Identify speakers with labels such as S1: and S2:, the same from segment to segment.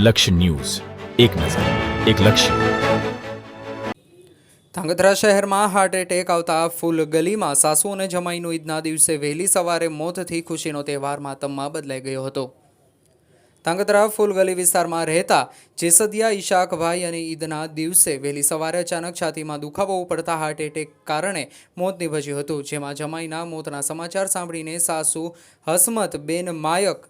S1: લક્ષ્ય ન્યૂઝ. એક નજર, એક લક્ષ્ય.
S2: ધાંગધ્રા શહેરમાં હાર્ટ એટેક આવતા ફૂલ ગલીમાં સાસુ અને જમાઈનું ઈદના દિવસે વહેલી સવારે મોતથી ખુશીનો તહેવાર માતમમાં બદલાઈ ગયો હતો. ધાંગધ્રા ફૂલગલી વિસ્તારમાં રહેતા જેસદિયા, ઈશાકભાઈ અને ઈદના દિવસે વહેલી સવારે અચાનક છાતીમાં દુખાવો પડતા હાર્ટ એટેક કારણે મોત નિભજ્યું હતું, જેમાં જમાઈના મોતના સમાચાર સાંભળીને સાસુ, હસમત, બેન માયક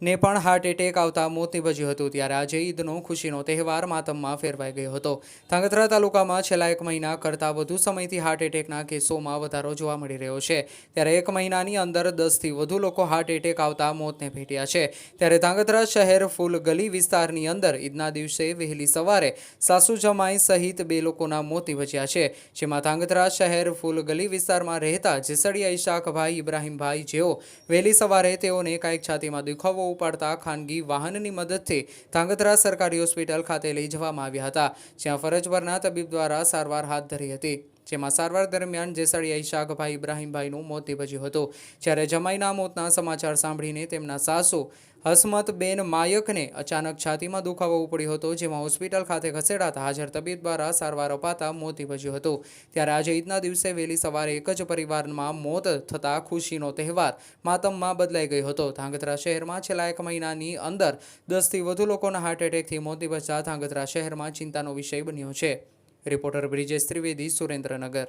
S2: ને પણ હાર્ટ એટેક આવતા મોત નીપજ્યું હતું. ત્યારે આજે ઈદનો ખુશીનો તહેવાર માતમમાં ફેરવાઈ ગયો હતો. ધાંગધ્રા તાલુકામાં છેલ્લા એક મહિના કરતાં વધુ સમયથી હાર્ટ એટેકના કેસોમાં વધારો જોવા મળી રહ્યો છે. ત્યારે એક મહિનાની અંદર દસથી વધુ લોકો હાર્ટ એટેક આવતા મોતને ભેટ્યા છે. ત્યારે ધાંગધ્રા શહેર ફૂલ ગલી વિસ્તારની અંદર ઈદના દિવસે વહેલી સવારે સાસુ જમાઈ સહિત બે લોકોના મોત નીપજ્યા છે. જેમાં ધાંગધ્રા શહેર ફૂલ ગલી વિસ્તારમાં રહેતા જેસડિયા ઈશાકભાઈ ઇબ્રાહીમભાઈ જેઓ વહેલી સવારે તેઓને કાંઈક છાતીમાં દુખાવો ઉપાડતા ખાનગી વાહનની મદદથી ધાંગધ્રા સરકારી હોસ્પિટલ ખાતે લઈ જવામાં આવ્યા હતા, જ્યાં ફરજ પરના તબીબ દ્વારા સારવાર હાથ ધરી હતી. જેમાં સારવાર દરમિયાન જેસળિયા શાકભાઈ ઇબ્રાહીમભાઈનું મોત નિપજ્યું હતું. જ્યારે જમાઈના મોતના સમાચાર સાંભળીને તેમના સાસુ હસમતબેન માયકને અચાનક છાતીમાં દુખાવો ઉપડ્યો હતો, જેમાં હોસ્પિટલ ખાતે ખસેડાતા હાજર તબીબ દ્વારા સારવાર અપાતા મોત નિપજ્યું હતું. ત્યારે આજે ઈદના દિવસે વહેલી સવારે એક જ પરિવારમાં મોત થતાં ખુશીનો તહેવાર માતમમાં બદલાઈ ગયો હતો. ધાંગધ્રા શહેરમાં છેલ્લા એક મહિનાની અંદર દસથી વધુ લોકોના હાર્ટ એટેકથી મોત નિપજતા ધાંગધ્રા શહેરમાં ચિંતાનો વિષય બન્યો છે. રિપોર્ટર બ્રિજેશ ત્રિવેદી સુરેન્દ્રનગર